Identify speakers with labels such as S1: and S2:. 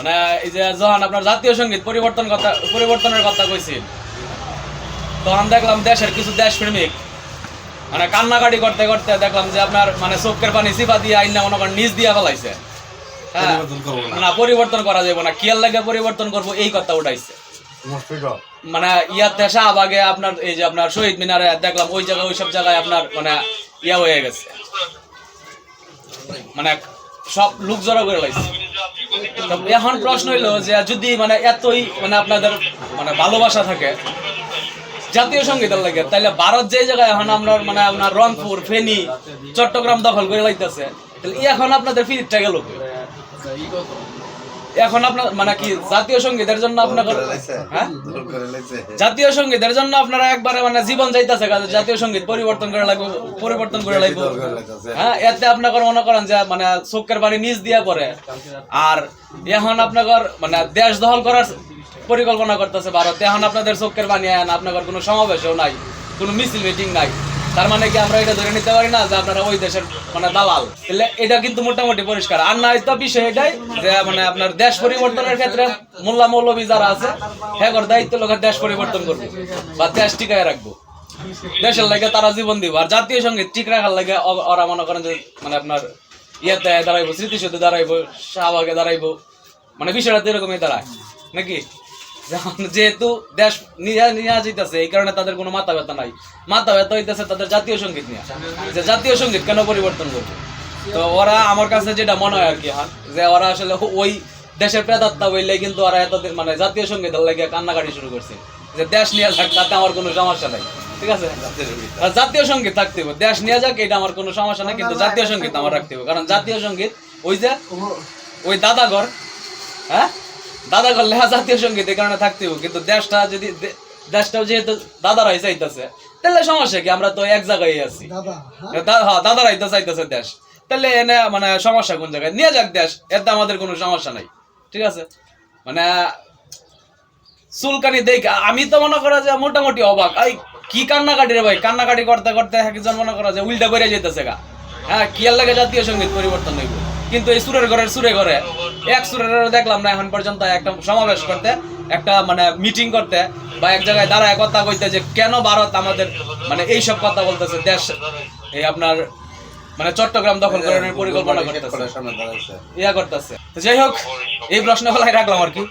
S1: মানে এই যে যখন আপনার জাতীয় সংগীত পরিবর্তন কথা পরিবর্তনের কথা কইছি তখন দেখলাম দেশের কিছু দেশপ্রেমিক মানে কান্নাকাটি করতে করতে দেখলাম যে আপনার মানে চোখের পানি সিপা দিয়ে আইনা মনে করেন নিজ দিয়া ফেলাইছে। হ্যাঁ
S2: পরিবর্তন করব না।
S1: পরিবর্তন করা যাবে না। কিয়ার লাগে পরিবর্তন করব? এই কথা উঠাইছে। মানে ইয়াতে শাহবাগে আপনার এই যে আপনার শহীদ মিনারে দেখলাম ওই জায়গায় ওই সব জায়গায় আপনার মানে ইয়া হয়ে গেছে। মানে সব লোক জড়ো করে লাইছে। তো এখন প্রশ্ন হইল যে যদি মানে এতই মানে আপনাদের মানে ভালোবাসা থাকে, জাতীয় সঙ্গীতের লাগে, তাইলে ভারত যে জায়গায় এখন আমরা মানে আপনার রংপুর, ফেনী, চট্টগ্রাম দখল করে লাইতেছে তাহলে এখন আপনাদের ফিরিটটা গেল? এখন আপনার মানে কি জাতীয় সঙ্গীতের জন্য হ্যাঁ? জাতীয় সঙ্গীতের জন্য আপনারা একবারে মানে জীবন যাইতেছে জাতীয় সংগীত পরিবর্তন করে লাগবে পরিবর্তন করে লাগবে। হ্যাঁ এতে আপনার মনে করেন যে মানে চোখের পানি নিচ দিয়া পড়ে। আর এখন আপনার মানে দেশ দখল করার পরিকল্পনা করতেছে ভারত। এখন আপনাদের চোখের আন আপনার কোনো সমাবেশও নাই কোনো মিছিল মিটিং নাই। তার মানে কি আমরা এটা ধরে নিতে পারি না যে আপনারা ওই দেশের মানে দালাল? তাহলে এটা কিন্তু মোটামুটি পরিষ্কার। আর না তো বিষয় এটাই যে মানে আপনার দেশ পরিবর্তনের ক্ষেত্রে মোল্লা মৌলবী যারা আছে হ্যাঁ দায়িত্ব লোকের দেশ পরিবর্তন করবে বা দেশ টিকায় রাখব। দেশের লাগে তারা জীবন দিব। আর জাতীয় সংগীত ঠিক রাখার লাগে ওরা মনে করেন যে মানে আপনার ইয়েতে দাঁড়াইবো, স্মৃতিসৌধে দাঁড়াইবো, শাহবাগে দাঁড়াইবো মানে বিষয়টা এরকমই দাঁড়ায়। নাকি? যেহেতু দেশ নিয়ে নিয়ে যেতেছে এই কারণে তাদের কোনো মাথা ব্যথা নাই। মাথা ব্যথা হইতেছে তাদের জাতীয় সংগীত নিয়ে। যে জাতীয় সংগীত কেন পরিবর্তন করবে? তো ওরা আমার কাছে যেটা মনে হয় আর কি হ্যাঁ যে ওরা আসলে ওই দেশের প্রেতাত্মা বললে কিন্তু ওরা এতদিন মানে জাতীয় সঙ্গীতের লাগে কান্নাকাটি শুরু করছে। যে দেশ নিয়ে যাক তাতে আমার কোনো সমস্যা নাই ঠিক আছে? আর জাতীয় সংগীত থাকতে হবে। দেশ নিয়ে যাক এটা আমার কোনো সমস্যা নাই কিন্তু জাতীয় সংগীত আমার রাখতে হবে। কারণ জাতীয় সংগীত ওই যে ওই দাদাঘর হ্যাঁ? দাদাঘর লেখা জাতীয় সংগীত এই কারণে থাকতে হবে কিন্তু দেশটা যদি দেশটাও যেহেতু দাদারাই চাইতেছে তাহলে সমস্যা কি? আমরা তো এক জায়গায় আছি। দা- হ্যাঁ, দাদারাই তো চাইতেছে দেশ। তাহলে এনে মানে সমস্যা কোন জায়গায়? নিয়ে যাক দেশ এতে আমাদের কোনো সমস্যা নাই। ঠিক আছে? মানে চুলকানি দেখ আমি তো মনে করা যে মোটামুটি অবাক। এই কি কান্নাকাটি রে ভাই? কান্নাকাটি করতে করতে একজন মনে করা যে উল্টা করে যেতেছে গা। হ্যাঁ কি আর লাগে জাতীয় সংগীত পরিবর্তন হইব? কিন্তু এই সুরের ঘরের সুরে ঘরে এক সুরেরও দেখলাম না এখন পর্যন্ত একটা সমাবেশ করতে একটা মানে মিটিং করতে বা এক জায়গায় দাঁড়ায় কথা কইতে যে কেন ভারত আমাদের মানে এই সব কথা বলতেছে দেশ এই আপনার মানে চট্টগ্রাম দখল করার পরিকল্পনা করতেছে। ইয়া করতেছে। তো যাই হোক এই প্রশ্ন প্রশ্নগুলাই রাখলাম আর কি।